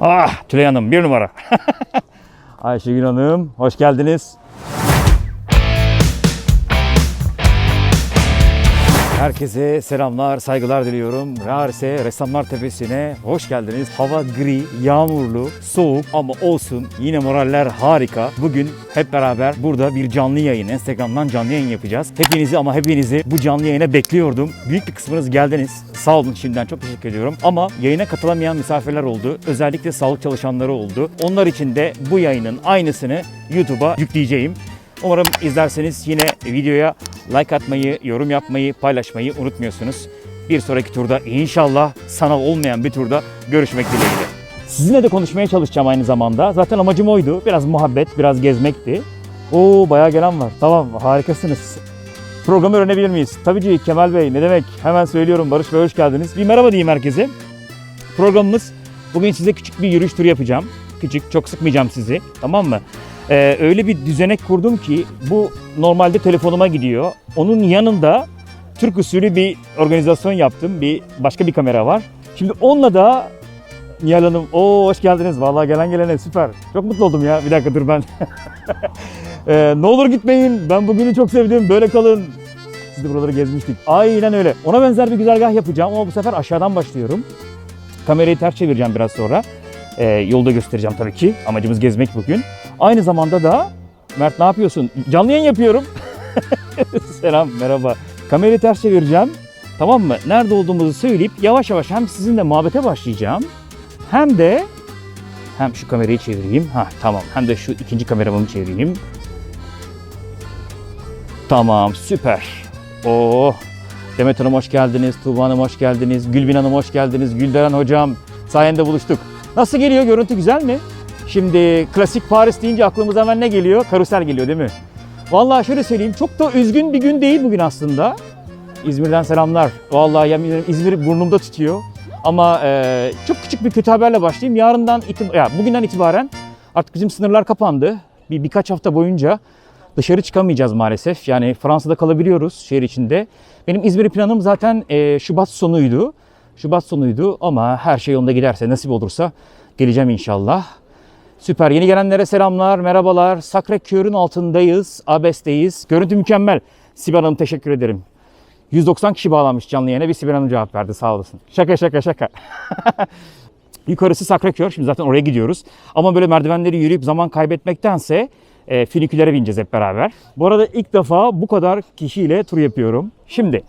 Ah Tülay Hanım bir numara. Ayşegül Hanım hoş geldiniz. Herkese selamlar, saygılar diliyorum. Rarise Ressamlar Tepesi'ne hoş geldiniz. Hava gri, yağmurlu, soğuk ama olsun. Yine moraller harika. Bugün hep beraber burada bir canlı yayın, Instagram'dan canlı yayın yapacağız. Hepinizi ama hepinizi bu canlı yayına bekliyordum. Büyük bir kısmınız geldiniz. Sağ olun şimdiden çok teşekkür ediyorum. Ama yayına katılamayan misafirler oldu. Özellikle sağlık çalışanları oldu. Onlar için de bu yayının aynısını YouTube'a yükleyeceğim. Umarım izlerseniz yine videoya like atmayı, yorum yapmayı, paylaşmayı unutmuyorsunuz. Bir sonraki turda inşallah sanal olmayan bir turda görüşmek dileğiyle. Sizinle de konuşmaya çalışacağım aynı zamanda. Zaten amacım oydu. Biraz muhabbet, biraz gezmekti. Oo bayağı gelen var. Tamam harikasınız. Programı öğrenebilir miyiz? Tabii ki Kemal Bey ne demek? Hemen söylüyorum Barış Bey hoş geldiniz. Bir merhaba diyeyim herkese. Programımız bugün size küçük bir yürüyüş turu yapacağım. Küçük, çok sıkmayacağım sizi. Tamam mı? Ee, öyle bir düzenek kurdum ki bu normalde telefonuma gidiyor. Onun yanında Türk usulü bir organizasyon yaptım. Bir başka bir kamera var. Şimdi onunla da Nihal Hanım, o hoş geldiniz. Vallahi gelen gelene süper. Çok mutlu oldum ya. Bir dakika dur ben. Ee, ne olur gitmeyin. Ben bugünü çok sevdim. Böyle kalın. Siz de buraları gezmiştik. Aynen öyle. Ona benzer bir güzergah yapacağım ama bu sefer aşağıdan başlıyorum. Kamerayı ters çevireceğim biraz sonra. Ee, yolda göstereceğim tabii ki. Amacımız gezmek bugün. Aynı zamanda da Mert ne yapıyorsun? Canlı yayın yapıyorum. Selam, merhaba. Kamerayı ters çevireceğim. Tamam mı? Nerede olduğumuzu söyleyip yavaş yavaş hem sizinle muhabbete başlayacağım. Hem de hem şu kamerayı çevireyim. Ha tamam. Hem de şu ikinci kameramı çevireyim. Tamam, süper. Oo. Demet Hanım hoş geldiniz. Tuğba Hanım hoş geldiniz. Gülbin Hanım hoş geldiniz. Gülberen hocam sayende buluştuk. Nasıl geliyor? Görüntü güzel mi? Şimdi klasik Paris deyince aklımıza hemen ne geliyor? Karusel geliyor değil mi? Vallahi şöyle söyleyeyim çok da üzgün bir gün değil bugün aslında. İzmir'den selamlar. Vallahi yemin ederim İzmir burnumda tutuyor. Ama e, çok küçük bir kötü haberle başlayayım. Yarından itib- ya bugünden itibaren artık bizim sınırlar kapandı. Bir birkaç hafta boyunca dışarı çıkamayacağız maalesef. Yani Fransa'da kalabiliyoruz şehir içinde. Benim İzmir planım zaten e, Şubat sonuydu. Şubat sonuydu ama her şey yolunda giderse nasip olursa geleceğim inşallah. Süper. Yeni gelenlere selamlar, merhabalar. Sacré-Cœur'ün altındayız, Abes'teyiz. Görüntü mükemmel. Sibel Hanım teşekkür ederim. 190 kişi bağlanmış canlı yayına. Bir Sibel Hanım cevap verdi sağ olasın. Şaka şaka şaka. Yukarısı Sacré-Cœur. Şimdi zaten oraya gidiyoruz. Ama böyle merdivenleri yürüyüp zaman kaybetmektense e, finikülere bineceğiz hep beraber. Bu arada ilk defa bu kadar kişiyle tur yapıyorum. Şimdi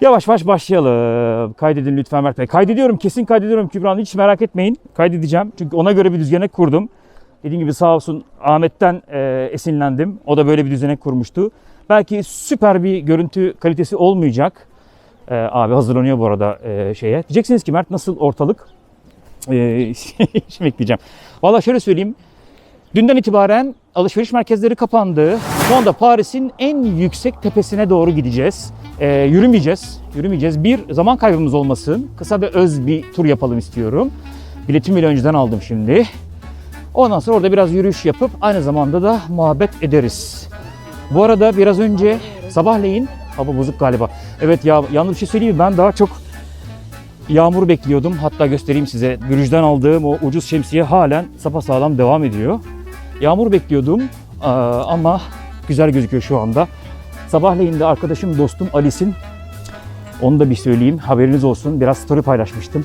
Yavaş yavaş başlayalım. Kaydedin lütfen Mert Bey. Kaydediyorum, kesin kaydediyorum Kübra Hanım. Hiç merak etmeyin. Kaydedeceğim. Çünkü ona göre bir düzenek kurdum. Dediğim gibi sağ olsun Ahmet'ten e, esinlendim. O da böyle bir düzenek kurmuştu. Belki süper bir görüntü kalitesi olmayacak. E, abi hazırlanıyor bu arada e, şeye. Diyeceksiniz ki Mert nasıl ortalık? E, şimdi bekleyeceğim. Valla şöyle söyleyeyim. Dünden itibaren alışveriş merkezleri kapandı. Şu anda Paris'in en yüksek tepesine doğru gideceğiz. Ee, yürümeyeceğiz. Yürümeyeceğiz. Bir zaman kaybımız olmasın. Kısa ve öz bir tur yapalım istiyorum. Biletimi bile önceden aldım şimdi. Ondan sonra orada biraz yürüyüş yapıp aynı zamanda da muhabbet ederiz. Bu arada biraz önce sabahleyin hava bozuk galiba. Evet ya yanlış bir şey söyleyeyim? Ben daha çok yağmur bekliyordum. Hatta göstereyim size. Bürüjden aldığım o ucuz şemsiye halen sapasağlam devam ediyor. Yağmur bekliyordum ama güzel gözüküyor şu anda. Sabahleyin de arkadaşım, dostum Alice'in onu da bir söyleyeyim. Haberiniz olsun. Biraz story paylaşmıştım.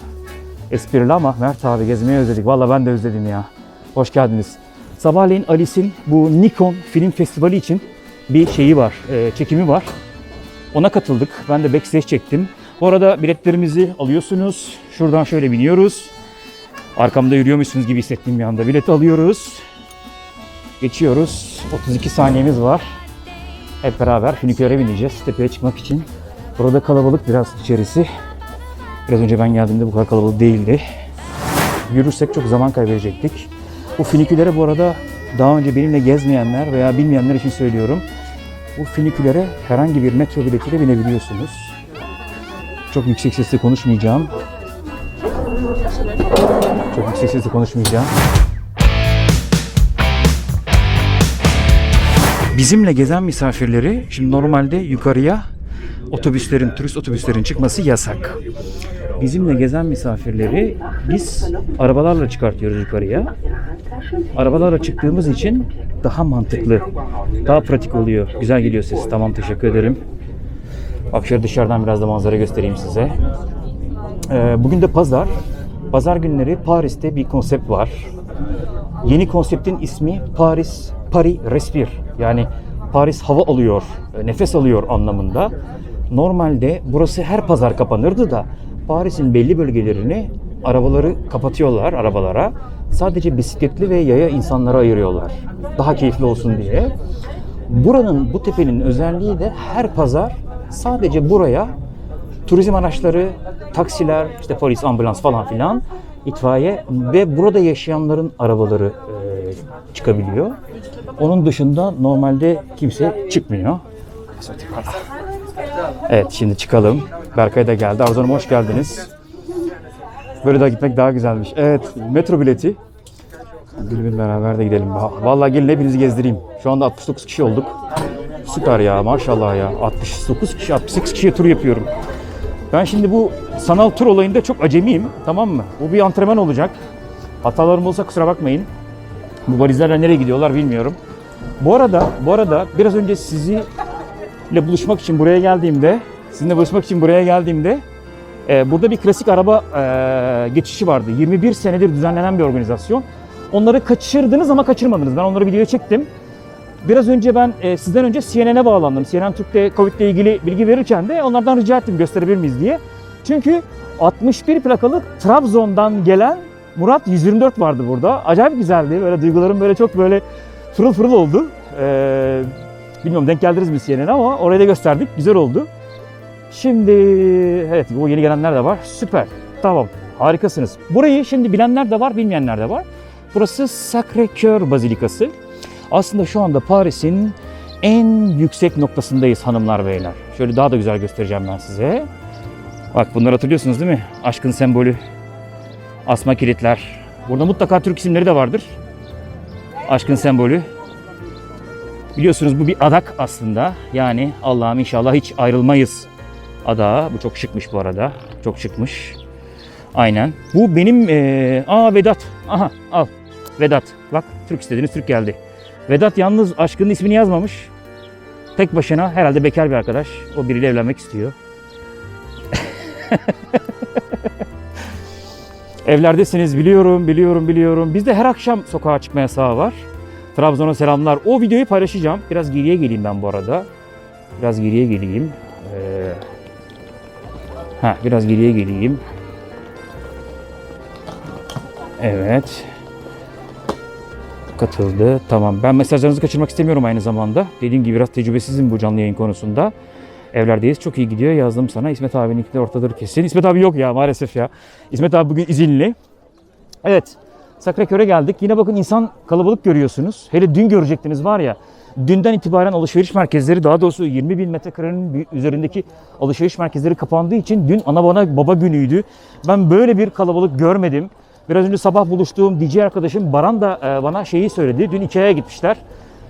Esprili ama Mert abi gezmeyi özledik. Valla ben de özledim ya. Hoş geldiniz. Sabahleyin Alice'in bu Nikon Film Festivali için bir şeyi var, e, çekimi var. Ona katıldık. Ben de backstage çektim. Bu arada biletlerimizi alıyorsunuz. Şuradan şöyle biniyoruz. Arkamda yürüyormuşsunuz gibi hissettiğim bir anda. Bileti alıyoruz. Geçiyoruz. 32 saniyemiz var. Hep beraber füniküre bineceğiz tepeye çıkmak için. Burada kalabalık biraz içerisi. Biraz önce ben geldiğimde bu kadar kalabalık değildi. Yürürsek çok zaman kaybedecektik. Bu fünikülere bu arada daha önce benimle gezmeyenler veya bilmeyenler için söylüyorum. Bu fünikülere herhangi bir metro biletiyle binebiliyorsunuz. Çok yüksek sesle konuşmayacağım. Çok yüksek sesle konuşmayacağım. Bizimle gezen misafirleri şimdi normalde yukarıya otobüslerin, turist otobüslerin çıkması yasak. bizimle gezen misafirleri biz arabalarla çıkartıyoruz yukarıya. Arabalarla çıktığımız için daha mantıklı, daha pratik oluyor. Güzel geliyor ses. Tamam teşekkür ederim. Bak şöyle dışarıdan biraz da manzara göstereyim size. Ee, bugün de pazar. Pazar günleri Paris'te bir konsept var. Yeni konseptin ismi Paris Paris Respire. Yani Paris hava alıyor, e, nefes alıyor anlamında. Normalde burası her pazar kapanırdı da Paris'in belli bölgelerini arabaları kapatıyorlar arabalara. Sadece bisikletli ve yaya insanlara ayırıyorlar. Daha keyifli olsun diye. Buranın, bu tepenin özelliği de her pazar sadece buraya turizm araçları, taksiler, işte polis, ambulans falan filan, itfaiye ve burada yaşayanların arabaları e, çıkabiliyor. Onun dışında normalde kimse çıkmıyor. Evet şimdi çıkalım. Berkay da geldi. Arzu Hanım hoş geldiniz. Böyle de gitmek daha güzelmiş. Evet metro bileti. Gülbin beraber de gidelim. Vallahi gelin hepinizi gezdireyim. Şu anda 69 kişi olduk. Süper ya maşallah ya. 69 kişi 68 kişiye tur yapıyorum. Ben şimdi bu sanal tur olayında çok acemiyim. Tamam mı? Bu bir antrenman olacak. Hatalarım olsa kusura bakmayın. Bu valizlerle nereye gidiyorlar bilmiyorum. Bu arada, bu arada biraz önce sizi ile buluşmak için buraya geldiğimde, sizinle buluşmak için buraya geldiğimde e, burada bir klasik araba e, geçişi vardı. 21 senedir düzenlenen bir organizasyon. Onları kaçırdınız ama kaçırmadınız. Ben onları videoya çektim. Biraz önce ben e, sizden önce CNN'e bağlandım. CNN Türk'te Covid ile ilgili bilgi verirken de onlardan rica ettim gösterebilir miyiz diye. Çünkü 61 plakalı Trabzon'dan gelen Murat 124 vardı burada. Acayip güzeldi. Böyle duygularım böyle çok böyle fırıl fırıl oldu. Ee, bilmiyorum denk geldiniz mi CNN'e ama orayı da gösterdik. Güzel oldu. Şimdi evet o yeni gelenler de var. Süper. Tamam. Harikasınız. Burayı şimdi bilenler de var, bilmeyenler de var. Burası Sacré-Cœur Bazilikası. Aslında şu anda Paris'in en yüksek noktasındayız hanımlar beyler. Şöyle daha da güzel göstereceğim ben size. Bak bunları hatırlıyorsunuz değil mi? Aşkın sembolü. Asma kilitler. Burada mutlaka Türk isimleri de vardır. Aşkın sembolü. Biliyorsunuz bu bir adak aslında. Yani Allah'ım inşallah hiç ayrılmayız adağı. Bu çok şıkmış bu arada. Çok şıkmış. Aynen. Bu benim... Ee... Aa Vedat. Aha al. Vedat. Bak Türk istediniz Türk geldi. Vedat yalnız aşkının ismini yazmamış. Tek başına herhalde bekar bir arkadaş. O biriyle evlenmek istiyor. Evlerdesiniz biliyorum, biliyorum, biliyorum. Bizde her akşam sokağa çıkma yasağı var. Trabzon'a selamlar. O videoyu paylaşacağım. Biraz geriye geleyim ben bu arada. Biraz geriye geleyim. Ee... Ha, biraz geriye geleyim. Evet. Katıldı. Tamam. Ben mesajlarınızı kaçırmak istemiyorum aynı zamanda. Dediğim gibi biraz tecrübesizim bu canlı yayın konusunda. Evlerdeyiz. Çok iyi gidiyor. Yazdım sana. İsmet abininki de ortadır kesin. İsmet abi yok ya maalesef ya. İsmet abi bugün izinli. Evet. Sacré-Cœur'e geldik. Yine bakın insan kalabalık görüyorsunuz. Hele dün görecektiniz var ya. Dünden itibaren alışveriş merkezleri daha doğrusu 20 bin metrekarenin üzerindeki alışveriş merkezleri kapandığı için dün ana bana baba günüydü. Ben böyle bir kalabalık görmedim. Biraz önce sabah buluştuğum DJ arkadaşım Baran da e, bana şeyi söyledi. Dün Ikea'ya gitmişler.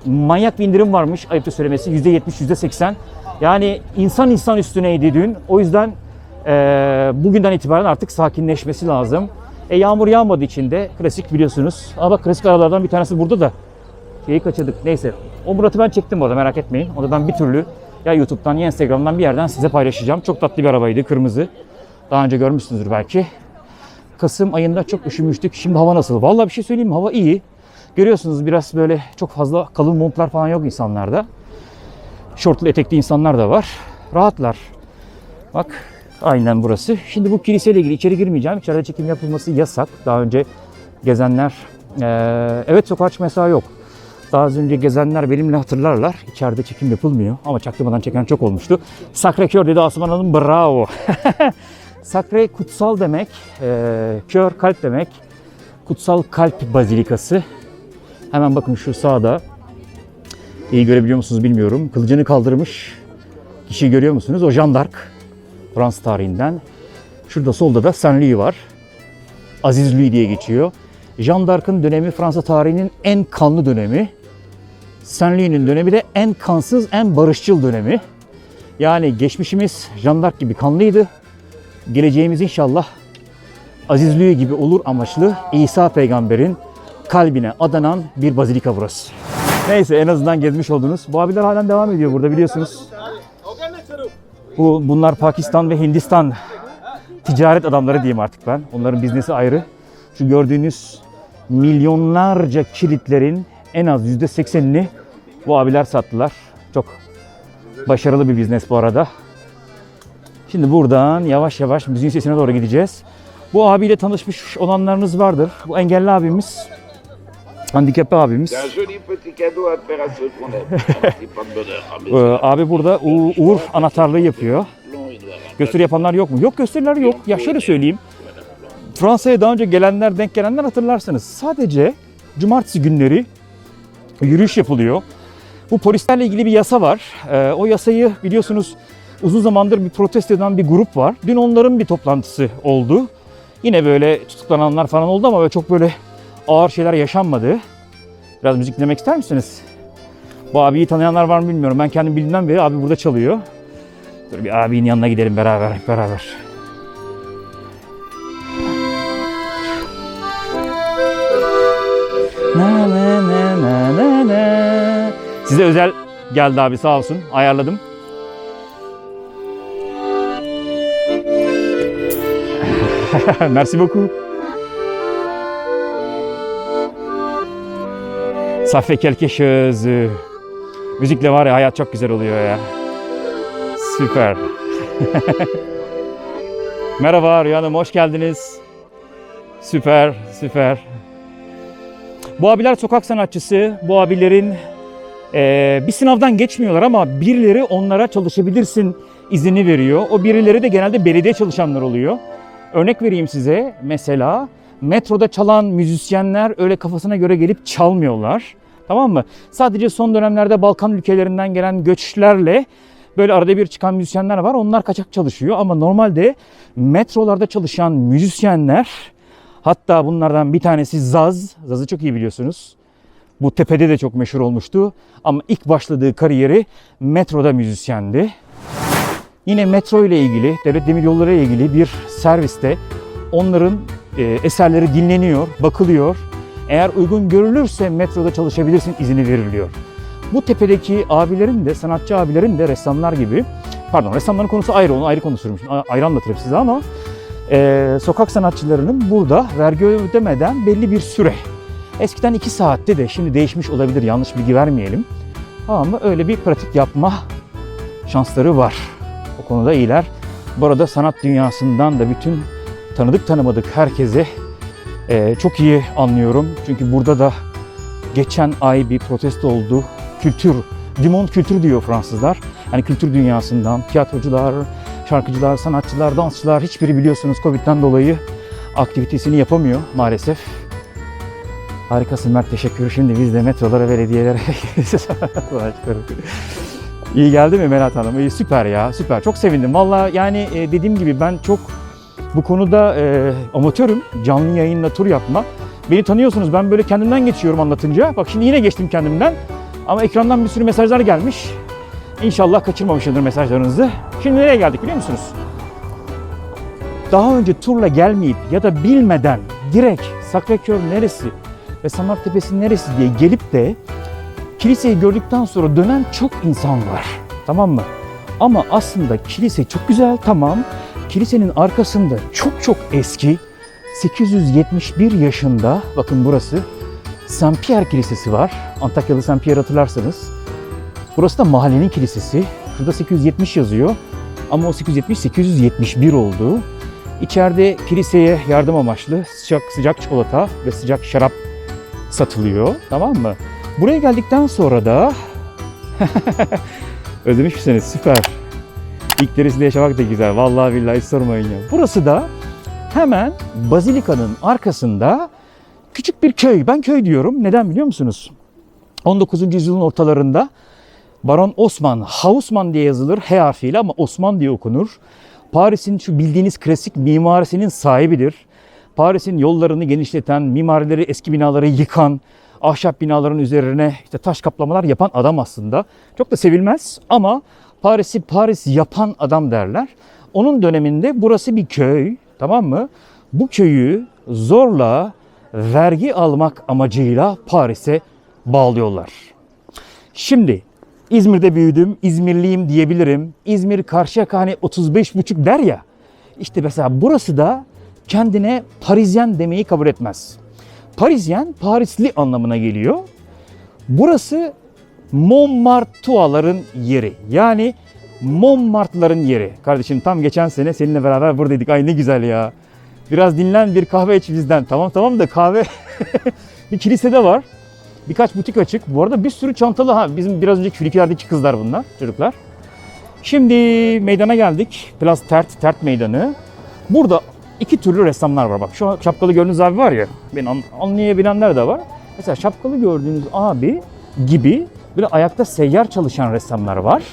Manyak bir indirim varmış ayıptır söylemesi. %70, %80. Yani insan insan üstüneydi dün. O yüzden e, bugünden itibaren artık sakinleşmesi lazım. E, yağmur yağmadığı için de klasik biliyorsunuz. Ama bak klasik aralardan bir tanesi burada da. Şeyi kaçırdık. Neyse. O Murat'ı ben çektim orada merak etmeyin. Ben bir türlü ya YouTube'dan ya Instagram'dan bir yerden size paylaşacağım. Çok tatlı bir arabaydı. Kırmızı. Daha önce görmüşsünüzdür belki. Kasım ayında çok üşümüştük. Şimdi hava nasıl? Vallahi bir şey söyleyeyim mi? Hava iyi. Görüyorsunuz biraz böyle çok fazla kalın montlar falan yok insanlarda. Şortlu etekli insanlar da var. Rahatlar. Bak aynen burası. Şimdi bu kiliseyle ilgili içeri girmeyeceğim. İçeride çekim yapılması yasak. Daha önce gezenler ee, evet sokağa çıkma yasağı yok. Daha az önce gezenler benimle hatırlarlar. İçeride çekim yapılmıyor ama çaktırmadan çeken çok olmuştu. Sacré-Cœur dedi Asuman Hanım bravo. Sacré kutsal demek, e, kör kalp demek. Kutsal Kalp Bazilikası. Hemen bakın şu sağda. İyi görebiliyor musunuz bilmiyorum. Kılıcını kaldırmış. Kişiyi görüyor musunuz? O Jean d'Arc. Fransız tarihinden. Şurada solda da Saint Louis var. Aziz Louis diye geçiyor. Jean d'Arc'ın dönemi Fransa tarihinin en kanlı dönemi. Saint Louis'nin dönemi de en kansız, en barışçıl dönemi. Yani geçmişimiz Jean d'Arc gibi kanlıydı. geleceğimiz inşallah azizliği gibi olur amaçlı İsa peygamberin kalbine adanan bir bazilika burası. Neyse en azından gezmiş oldunuz. Bu abiler halen devam ediyor burada biliyorsunuz. Bu bunlar Pakistan ve Hindistan ticaret adamları diyeyim artık ben. Onların biznesi ayrı. Şu gördüğünüz milyonlarca kilitlerin en az yüzde seksenini bu abiler sattılar. Çok başarılı bir biznes bu arada. Şimdi buradan yavaş yavaş müziğin sesine doğru gideceğiz. Bu abiyle tanışmış olanlarınız vardır. Bu engelli abimiz, handikaplı abimiz. Ee, abi burada U- Uğur anahtarlığı yapıyor. Gösteri yapanlar yok mu? Yok gösteriler yok. Ya şöyle söyleyeyim. Fransa'ya daha önce gelenler, denk gelenler hatırlarsınız. Sadece cumartesi günleri yürüyüş yapılıyor. Bu polislerle ilgili bir yasa var. Ee, o yasayı biliyorsunuz uzun zamandır bir protesto eden bir grup var. Dün onların bir toplantısı oldu. Yine böyle tutuklananlar falan oldu ama böyle çok böyle ağır şeyler yaşanmadı. Biraz müzik dinlemek ister misiniz? Bu abiyi tanıyanlar var mı bilmiyorum. Ben kendim bildiğimden beri abi burada çalıyor. Dur bir abinin yanına gidelim beraber beraber. Na na na na na na. Size özel geldi abi sağ olsun. Ayarladım. Merci beaucoup. Ça fait quelque. Müzikle var ya hayat çok güzel oluyor ya. Süper. Merhaba Rüya Hanım, hoş geldiniz. Süper, süper. Bu abiler sokak sanatçısı. Bu abilerin eee, bir sınavdan geçmiyorlar ama birileri onlara çalışabilirsin izini veriyor. O birileri de genelde belediye çalışanlar oluyor. Örnek vereyim size. Mesela metroda çalan müzisyenler öyle kafasına göre gelip çalmıyorlar. Tamam mı? Sadece son dönemlerde Balkan ülkelerinden gelen göçlerle böyle arada bir çıkan müzisyenler var. Onlar kaçak çalışıyor ama normalde metrolarda çalışan müzisyenler hatta bunlardan bir tanesi Zaz. Zaz'ı çok iyi biliyorsunuz. Bu tepede de çok meşhur olmuştu. Ama ilk başladığı kariyeri metroda müzisyendi. Yine metro ile ilgili, devlet demiryolları ile ilgili bir serviste onların eserleri dinleniyor, bakılıyor. Eğer uygun görülürse metroda çalışabilirsin izini veriliyor. Bu tepedeki abilerin de, sanatçı abilerin de ressamlar gibi, pardon ressamların konusu ayrı, onu ayrı konuşurum, şimdi, ayrı anlatırım size ama e, sokak sanatçılarının burada vergi ödemeden belli bir süre, eskiden 2 saatte de şimdi değişmiş olabilir, yanlış bilgi vermeyelim. Ama öyle bir pratik yapma şansları var. O konuda iyiler. Bu arada sanat dünyasından da bütün tanıdık tanımadık herkese e, çok iyi anlıyorum. Çünkü burada da geçen ay bir protesto oldu. Kültür, dimond kültür diyor Fransızlar. Yani kültür dünyasından tiyatrocular, şarkıcılar, sanatçılar, dansçılar hiçbiri biliyorsunuz Covid'den dolayı aktivitesini yapamıyor maalesef. Harikasın Mert teşekkür. Şimdi biz de metrolara, belediyelere İyi geldi mi Melat Hanım? İyi, süper ya süper. Çok sevindim. Valla yani e, dediğim gibi ben çok bu konuda e, amatörüm. Canlı yayınla tur yapma. Beni tanıyorsunuz ben böyle kendimden geçiyorum anlatınca. Bak şimdi yine geçtim kendimden. Ama ekrandan bir sürü mesajlar gelmiş. İnşallah kaçırmamışımdır mesajlarınızı. Şimdi nereye geldik biliyor musunuz? Daha önce turla gelmeyip ya da bilmeden direkt Sacré-Cœur neresi ve Saint Tepesi neresi diye gelip de kiliseyi gördükten sonra dönen çok insan var. Tamam mı? Ama aslında kilise çok güzel tamam. Kilisenin arkasında çok çok eski 871 yaşında bakın burası Saint Pierre Kilisesi var. Antakyalı Saint Pierre hatırlarsanız. Burası da mahallenin kilisesi. Şurada 870 yazıyor. Ama o 870 871 oldu. İçeride kiliseye yardım amaçlı sıcak sıcak çikolata ve sıcak şarap satılıyor. Tamam mı? Buraya geldikten sonra da özlemiş misiniz? Süper. İlk derisinde yaşamak da güzel. Vallahi billahi sormayın ya. Burası da hemen Bazilika'nın arkasında küçük bir köy. Ben köy diyorum. Neden biliyor musunuz? 19. yüzyılın ortalarında Baron Osman, Hausmann diye yazılır H harfiyle ama Osman diye okunur. Paris'in şu bildiğiniz klasik mimarisinin sahibidir. Paris'in yollarını genişleten, mimarileri, eski binaları yıkan, ahşap binaların üzerine işte taş kaplamalar yapan adam aslında. Çok da sevilmez ama Paris'i Paris yapan adam derler. onun döneminde burası bir köy, tamam mı? Bu köyü zorla vergi almak amacıyla Paris'e bağlıyorlar. Şimdi İzmir'de büyüdüm, İzmirliyim diyebilirim. İzmir Karşıyaka hani 35 buçuk der ya. İşte mesela burası da kendine Parisyen demeyi kabul etmez. Parisyen, Parisli anlamına geliyor. Burası Montmartre'ların yeri. Yani Montmartre'ların yeri. Kardeşim tam geçen sene seninle beraber buradaydık. Ay ne güzel ya. Biraz dinlen bir kahve iç bizden. Tamam tamam da kahve bir kilisede var. Birkaç butik açık. Bu arada bir sürü çantalı ha bizim biraz önceki flikülerdeki kızlar bunlar, çocuklar. Şimdi meydana geldik. Plus Tert, Tert Meydanı. Burada iki türlü ressamlar var. Bak şu şapkalı gördüğünüz abi var ya, beni an- anlayabilenler de var. Mesela şapkalı gördüğünüz abi gibi böyle ayakta seyyar çalışan ressamlar var.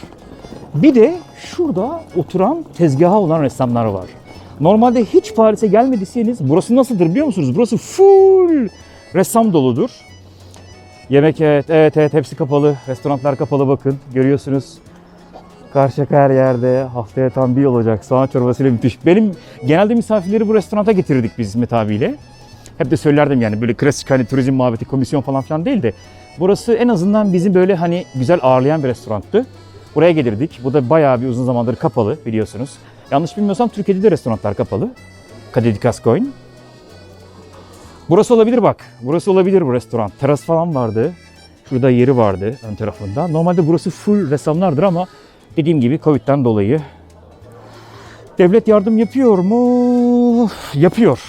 Bir de şurada oturan tezgaha olan ressamlar var. Normalde hiç Paris'e gelmediyseniz burası nasıldır biliyor musunuz? Burası full ressam doludur. Yemek evet, evet, evet hepsi kapalı. Restoranlar kapalı bakın. Görüyorsunuz. Karşıyaka her yerde. Haftaya tam bir yıl olacak. Soğan çorbasıyla müthiş. Benim genelde misafirleri bu restoranta getirirdik biz Hizmet abiyle. Hep de söylerdim yani böyle klasik hani turizm muhabbeti, komisyon falan filan değil de. Burası en azından bizi böyle hani güzel ağırlayan bir restoranttı. Buraya gelirdik. Bu da bayağı bir uzun zamandır kapalı biliyorsunuz. Yanlış bilmiyorsam Türkiye'de de restoranlar kapalı. Kadedi Gascoigne. Burası olabilir bak. Burası olabilir bu restoran. Teras falan vardı. Şurada yeri vardı ön tarafında. Normalde burası full ressamlardır ama dediğim gibi Covid'den dolayı devlet yardım yapıyor mu? Yapıyor.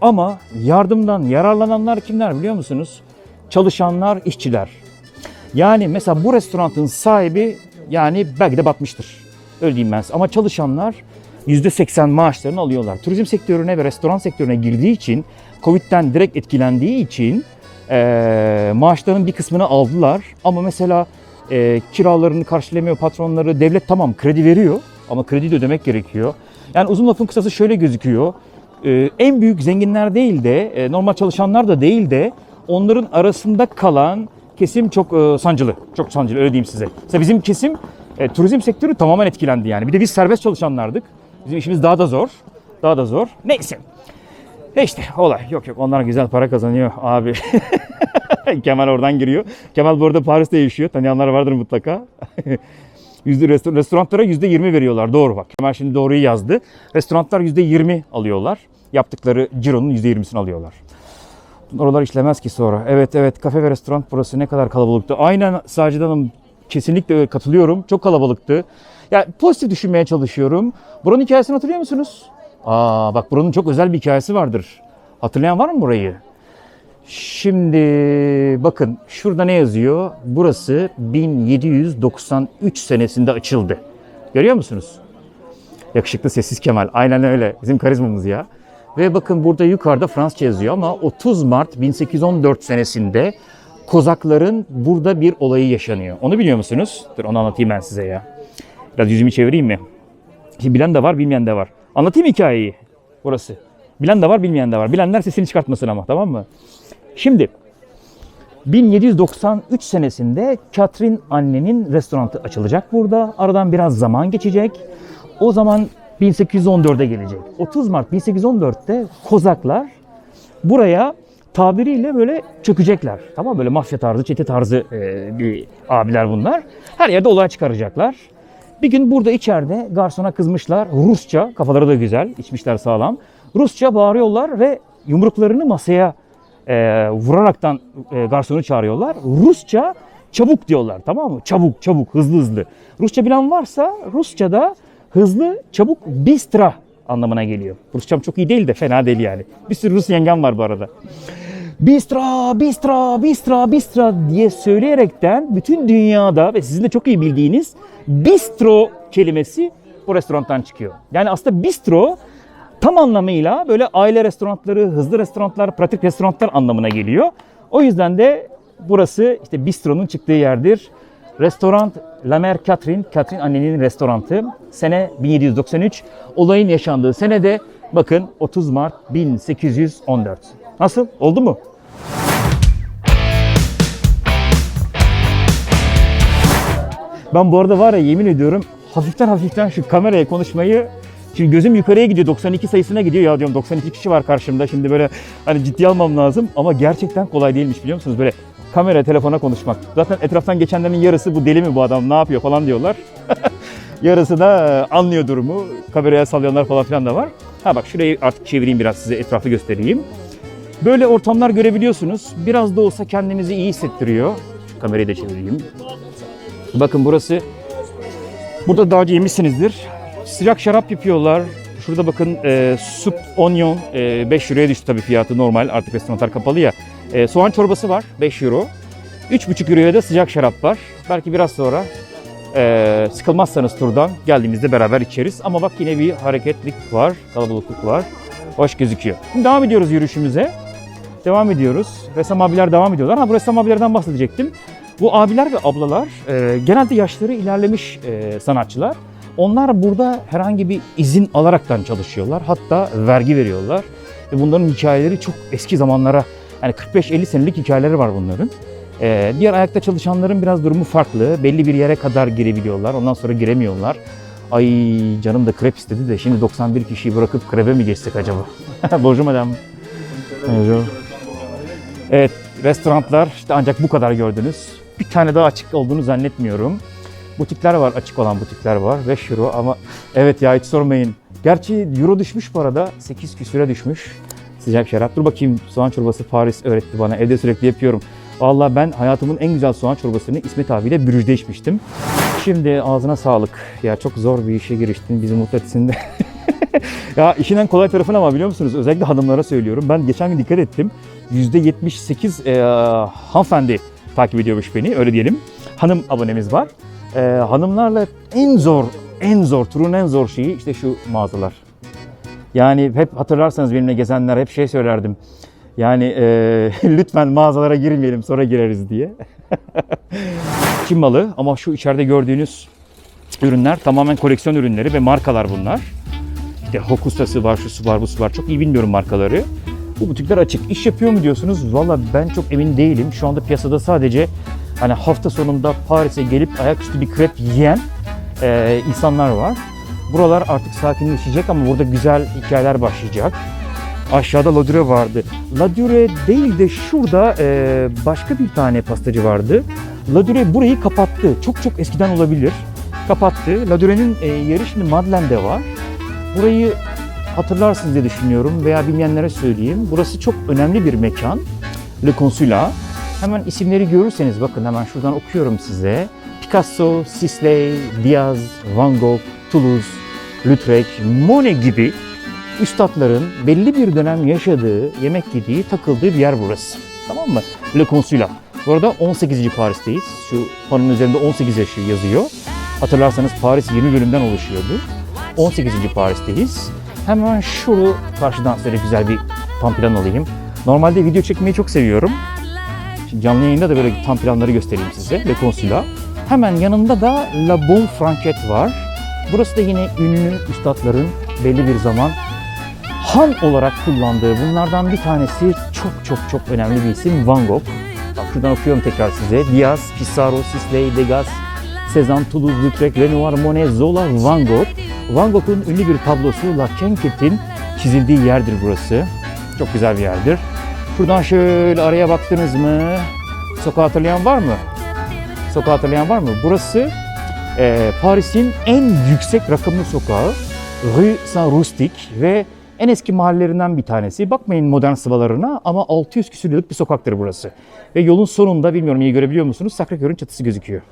Ama yardımdan yararlananlar kimler biliyor musunuz? Çalışanlar, işçiler. Yani mesela bu restoranın sahibi yani belki de batmıştır. Öyle diyeyim ben size. Ama çalışanlar %80 maaşlarını alıyorlar. Turizm sektörüne ve restoran sektörüne girdiği için, Covid'den direkt etkilendiği için eee maaşlarının bir kısmını aldılar. Ama mesela eee, kiralarını karşılamıyor patronları. Devlet tamam kredi veriyor ama kredi de ödemek gerekiyor. Yani uzun lafın kısası şöyle gözüküyor. Eee, en büyük zenginler değil de, eee, normal çalışanlar da değil de onların arasında kalan kesim çok e, sancılı. Çok sancılı öyle diyeyim size. Mesela bizim kesim e, turizm sektörü tamamen etkilendi yani. Bir de biz serbest çalışanlardık. Bizim işimiz daha da zor. Daha da zor. Neyse. E işte olay. Yok yok onlar güzel para kazanıyor abi. Kemal oradan giriyor. Kemal bu arada Paris'te yaşıyor. Tanıyanlar vardır mutlaka. Yüzde restoran, restoranlara yüzde yirmi veriyorlar. Doğru bak. Kemal şimdi doğruyu yazdı. Restoranlar yüzde yirmi alıyorlar. Yaptıkları cironun yüzde yirmisini alıyorlar. Oralar işlemez ki sonra. Evet evet kafe ve restoran burası ne kadar kalabalıktı. Aynen Sacide Hanım kesinlikle katılıyorum. Çok kalabalıktı. Ya pozitif düşünmeye çalışıyorum. Buranın hikayesini hatırlıyor musunuz? Aa bak buranın çok özel bir hikayesi vardır. Hatırlayan var mı burayı? Şimdi bakın şurada ne yazıyor? Burası 1793 senesinde açıldı. Görüyor musunuz? Yakışıklı sessiz Kemal. Aynen öyle. Bizim karizmamız ya. Ve bakın burada yukarıda Fransızca yazıyor ama 30 Mart 1814 senesinde Kozakların burada bir olayı yaşanıyor. Onu biliyor musunuz? Dur onu anlatayım ben size ya. Biraz yüzümü çevireyim mi? Şimdi bilen de var, bilmeyen de var. Anlatayım hikayeyi. Burası. Bilen de var, bilmeyen de var. Bilenler sesini çıkartmasın ama tamam mı? Şimdi 1793 senesinde Catherine annenin restoranı açılacak burada. Aradan biraz zaman geçecek. O zaman 1814'e gelecek. 30 Mart 1814'te Kozaklar buraya tabiriyle böyle çökecekler. Tamam böyle mafya tarzı, çete tarzı e, bir abiler bunlar. Her yerde olay çıkaracaklar. Bir gün burada içeride garsona kızmışlar. Rusça, kafaları da güzel, içmişler sağlam. Rusça bağırıyorlar ve yumruklarını masaya e, vuraraktan e, garsonu çağırıyorlar. Rusça çabuk diyorlar tamam mı? Çabuk, çabuk, hızlı hızlı. Rusça bilen varsa Rusça'da hızlı, çabuk bistra anlamına geliyor. Rusçam çok iyi değil de fena değil yani. Bir sürü Rus yengem var bu arada. Bistra, bistra, bistra, bistra diye söyleyerekten bütün dünyada ve sizin de çok iyi bildiğiniz bistro kelimesi bu restorandan çıkıyor. Yani aslında bistro tam anlamıyla böyle aile restoranları, hızlı restoranlar, pratik restoranlar anlamına geliyor. O yüzden de burası işte bistronun çıktığı yerdir. Restoran La Mère Catherine, Catherine annenin restoranı. Sene 1793. Olayın yaşandığı senede bakın 30 Mart 1814. Nasıl? Oldu mu? Ben bu arada var ya yemin ediyorum hafiften hafiften şu kameraya konuşmayı Şimdi gözüm yukarıya gidiyor 92 sayısına gidiyor ya diyorum 92 kişi var karşımda şimdi böyle hani ciddiye almam lazım ama gerçekten kolay değilmiş biliyor musunuz böyle kamera telefona konuşmak. Zaten etraftan geçenlerin yarısı bu deli mi bu adam ne yapıyor falan diyorlar. yarısı da e, anlıyor durumu kameraya sallayanlar falan filan da var. Ha bak şurayı artık çevireyim biraz size etrafı göstereyim. Böyle ortamlar görebiliyorsunuz. Biraz da olsa kendinizi iyi hissettiriyor. Kamerayı da çevireyim. Bakın burası Burada daha önce yemişsinizdir. Sıcak şarap yapıyorlar. Şurada bakın e, soup onion e, 5 euroya düştü tabii fiyatı normal. Artık restoranlar kapalı ya. E, soğan çorbası var 5 euro. 3,5 euroya da sıcak şarap var. Belki biraz sonra e, sıkılmazsanız turdan geldiğimizde beraber içeriz. Ama bak yine bir hareketlik var, kalabalıklık var. Hoş gözüküyor. Şimdi devam ediyoruz yürüyüşümüze. Devam ediyoruz. Ressam abiler devam ediyorlar. Ha bu ressam abilerden bahsedecektim. Bu abiler ve ablalar e, genelde yaşları ilerlemiş e, sanatçılar. Onlar burada herhangi bir izin alaraktan çalışıyorlar. Hatta vergi veriyorlar. Ve bunların hikayeleri çok eski zamanlara, yani 45-50 senelik hikayeleri var bunların. E, diğer ayakta çalışanların biraz durumu farklı. Belli bir yere kadar girebiliyorlar. Ondan sonra giremiyorlar. Ay canım da krep istedi de şimdi 91 kişiyi bırakıp krebe mi geçsek acaba? Bonjour madame. Bonjour. Evet, restoranlar işte ancak bu kadar gördünüz. Bir tane daha açık olduğunu zannetmiyorum. Butikler var, açık olan butikler var. 5 euro ama evet ya hiç sormayın. Gerçi euro düşmüş bu arada. 8 küsüre düşmüş. Sıcak şarap. Dur bakayım soğan çorbası Paris öğretti bana. Evde sürekli yapıyorum. Vallahi ben hayatımın en güzel soğan çorbasını İsmet abiyle Brüj'de içmiştim. Şimdi ağzına sağlık. Ya çok zor bir işe giriştin bizi mutlu etsin de. ya işin en kolay tarafı ne ama biliyor musunuz? Özellikle hanımlara söylüyorum. Ben geçen gün dikkat ettim. %78 e, hanımefendi takip ediyormuş beni öyle diyelim. Hanım abonemiz var. E, hanımlarla en zor, en zor, turun en zor şeyi işte şu mağazalar. Yani hep hatırlarsanız benimle gezenler hep şey söylerdim. Yani e, lütfen mağazalara girmeyelim sonra gireriz diye. Çin malı ama şu içeride gördüğünüz ürünler tamamen koleksiyon ürünleri ve markalar bunlar. İşte Hokusa'sı var, şusu var, busu var. Çok iyi bilmiyorum markaları. Bu butikler açık. İş yapıyor mu diyorsunuz? Valla ben çok emin değilim. Şu anda piyasada sadece hani hafta sonunda Paris'e gelip ayaküstü bir krep yiyen e, insanlar var. Buralar artık sakinleşecek ama burada güzel hikayeler başlayacak. Aşağıda La Dure vardı. La Dure değil de şurada e, başka bir tane pastacı vardı. La Dure burayı kapattı. Çok çok eskiden olabilir. Kapattı. La Dure'nin e, yeri şimdi Madeleine'de var. Burayı hatırlarsınız diye düşünüyorum veya bilmeyenlere söyleyeyim. Burası çok önemli bir mekan. Le Consulat. Hemen isimleri görürseniz bakın hemen şuradan okuyorum size. Picasso, Sisley, Diaz, Van Gogh, Toulouse, Lautrec, Monet gibi üstadların belli bir dönem yaşadığı, yemek yediği, takıldığı bir yer burası. Tamam mı? Le Consulat. Bu arada 18. Paris'teyiz. Şu panonun üzerinde 18 yaşı yazıyor. Hatırlarsanız Paris 20 bölümden oluşuyordu. 18. Paris'teyiz. Hemen şunu karşıdan size güzel bir tam plan alayım. Normalde video çekmeyi çok seviyorum. Şimdi canlı yayında da böyle tam planları göstereyim size. Le Consulat. Hemen yanında da La Bonne Franquette var. Burası da yine ünlü üstadların belli bir zaman han olarak kullandığı bunlardan bir tanesi çok çok çok önemli bir isim Van Gogh. Bak şuradan okuyorum tekrar size. Diaz, Pissarro, Sisley, Degas, Cézanne, Toulouse, Lautrec, Renoir, Monet, Zola, Van Gogh. Van Gogh'un ünlü bir tablosu La Quinquette'in çizildiği yerdir burası. Çok güzel bir yerdir. Şuradan şöyle araya baktınız mı? Sokağı hatırlayan var mı? Sokağı hatırlayan var mı? Burası e, Paris'in en yüksek rakımlı sokağı. Rue Saint-Rustic ve en eski mahallelerinden bir tanesi. Bakmayın modern sıvalarına ama 600 küsur yıllık bir sokaktır burası. Ve yolun sonunda bilmiyorum iyi görebiliyor musunuz? Sacré-Cœur'ün çatısı gözüküyor.